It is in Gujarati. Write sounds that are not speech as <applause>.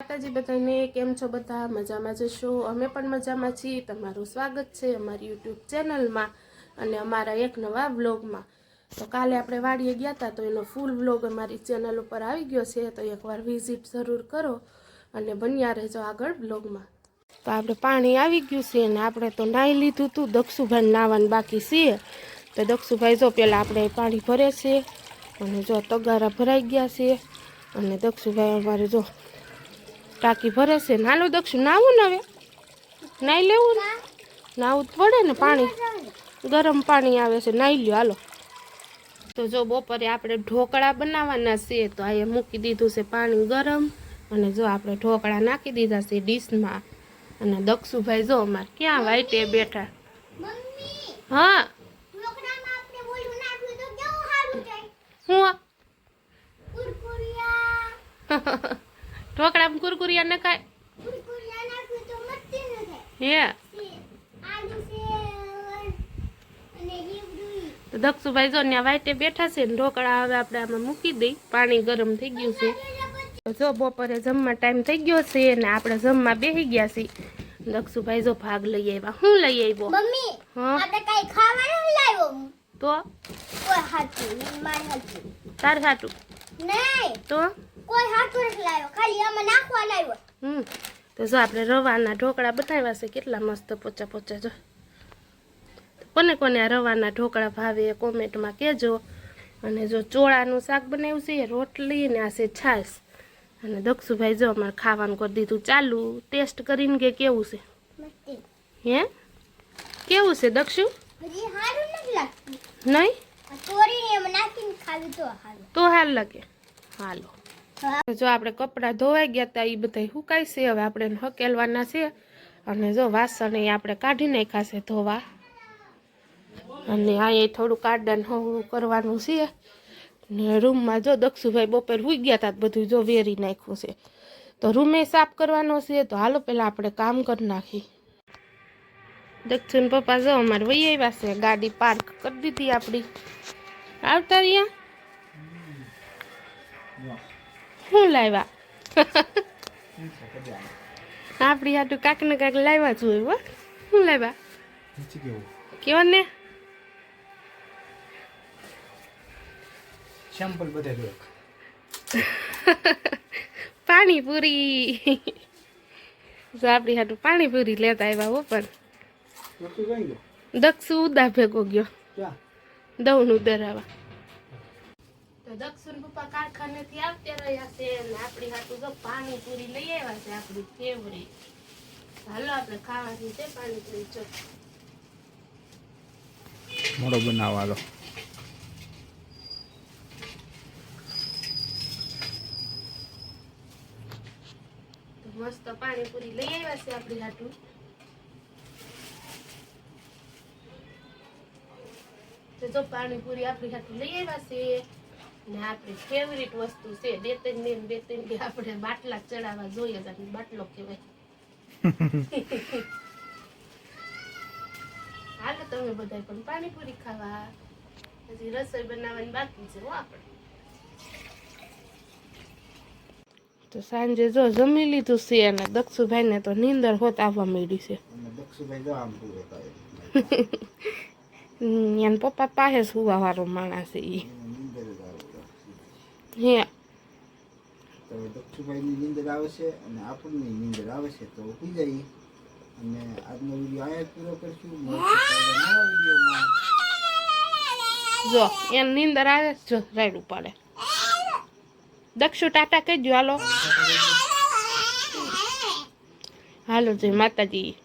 માતાજી, બધાને કેમ છો બધા? મજામાં જશો અમે પણ મજામાં છીએ. તમારું સ્વાગત છે અમારી યુટ્યુબ ચેનલમાં અને અમારા એક નવા વ્લોગમાં. તો કાલે આપણે વાડીએ ગયા હતા તો એનો ફૂલ વ્લોગ અમારી ચેનલ ઉપર આવી ગયો છે. તો એકવાર વિઝિટ જરૂર કરો અને બન્યા રહેજો આગળ વ્લોગમાં. તો આપણે પાણી આવી ગયું છે અને આપણે તો નાહી લીધું હતું દક્ષુભાઈ નાવાનું બાકી છીએ તો દક્ષુભાઈ જો પહેલાં આપણે પાણી ભરે છે અને જો તગારા ભરાઈ ગયા છે અને દક્ષુભાઈ અમારે જો ટાંકી ભરે છે. નાનો દક્ષુ નાવું ને હવે? નાઈ લેવું ને? નાવું જ પડે ને પાણી. ગરમ પાણી આવે છે. નાઈ લ્યો હાલો. તો જો બપોરે આપણે ઢોકળા બનાવવાના છે તો અહીંયા મૂકી દીધું છે પાણી ગરમ. અને જો આપણે ઢોકળા નાખી દીધા છે ડીશમાં. અને દક્ષુભાઈ જો અમારે ક્યાં વાઈટે બેઠા? હા. હું? આ? <laughs> ઢોકળામાં કુરકુરિયા નખાય ખાય? હે? તો દક્ષુભાઈ જો ત્યાં વાઈટે બેઠા છે ને ઢોકળા હવે આપણે આમાં મૂકી દઈ. પાણી ગરમ થઈ ગયું છે. તો જો બપોરે જમવા ટાઈમ થઈ ગયો છે ને આપણે જમવા બેસી ગયા છે દક્ષુભાઈ જો ભાગ લઈ આવ્યા. હું લઈ આવ્યો? મમ્મી આપણે કઈ ખાવાનું લાવ્યો? તો? કોઈ માર હાથું. તાર નહીં. તો? કોઈ હાથું નથી લાવ્યો. ખાલી નાખવા લાવ્યો હમ તો જો આપણે રવાના ઢોકળા બનાવ્યા છે કેટલા મસ્ત પોચા પોચા જો. કોને કોને આ રવાના ઢોકળા ભાવે એ કોમેન્ટમાં કહેજો. અને જો ચોળાનું શાક બનાવ્યું છે રોટલી ને આ છે છાશ. અને દક્ષુભાઈ જો અમારે ખાવાનું કરી દીધું. ચાલુ ટેસ્ટ કરીને કે કેવું છે? હે? કેવું છે દક્ષુ? નહીં? તો હાલ લાગે. હાલો. જો આપણે કપડાં ધોવાઈ ગયા હતા એ બધા સુકાય છે. હવે આપણે હકેલવાના છે. અને જો વાસણ એ આપણે કાઢી નાખ્યા છે ધોવા. અને અહીંયા થોડું કાર્ડન હવળું કરવાનું છે. ને રૂમમાં જો દક્ષુભાઈ બપોર સુઈ ગયા હતા બધું જો વેરી નાખ્યું છે. તો રૂમે સાફ કરવાનો છે, તો હાલો પહેલાં આપણે કામ કરી નાખી દક્ષિણ પપ્પા જો અમારે વહી આવ્યા છે, ગાડી પાર્ક કરી દીધી આપણી. આવતા રહ્યા શું લાવ્યા? આપણી હાટું કાંક ને કાંક લાવ્યા છું હો. શું લાવ્યા? કેવો? ને? સેમ્પલ બધા <laughs> પાણીપુરી. જો આપણી હાટું પાણીપુરી લેતા આવ્યા હો પણ. દક્ષુ ઉદા ભેગો ગયો. દઉં નું દરાવા. તો દક્ષિણ પપ્પા કારખાનેથી આવતા રહ્યા છે અને આપણી હાટું જો પાણીપુરી લઈ આવ્યા છે આપણી ફેવરેટ હાલો આપણે ખાવાની છે પાણીપુરી ચો મોડો બનાવવા દો મસ્ત પાણીપુરી લઈ આવ્યા છે આપણી હાટું. તો જો પાણીપુરી આપણી હાટું લઈ આવ્યા છે. ને આપણી ફેવરિટ વસ્તુ છે બે ત્રણ દિન બે ત્રણ દિન આપણે બાટલા ચડાવવા જોઈએ જ બાટલો કહેવાય. હાલો તમે બધા પણ પાણીપુરી ખાવા. હજી રસોઈ બનાવવાની બાકી છે હો આપણે. તો સાંજે જો જમી લીધું છે અને દક્ષુભાઈને તો નીંદર હોત આવવા મળી છે. દક્ષુભાઈ પપ્પા પાસે સુવા વાળો માણસ એ. હે. તો દક્ષુભાઈની નીંદર આવે છે અને આપણની નીંદર આવે છે તો ઉઠી જઈએ અને આજનો વીડિયો અહીંયા પૂરો કરશું. નવા વિડીયોમાં. જો એને નીંદર આવે જો રાઈડ ઉપાડે. દક્ષુ ટાટા કહેજો હાલો. હાલો જય માતાજી.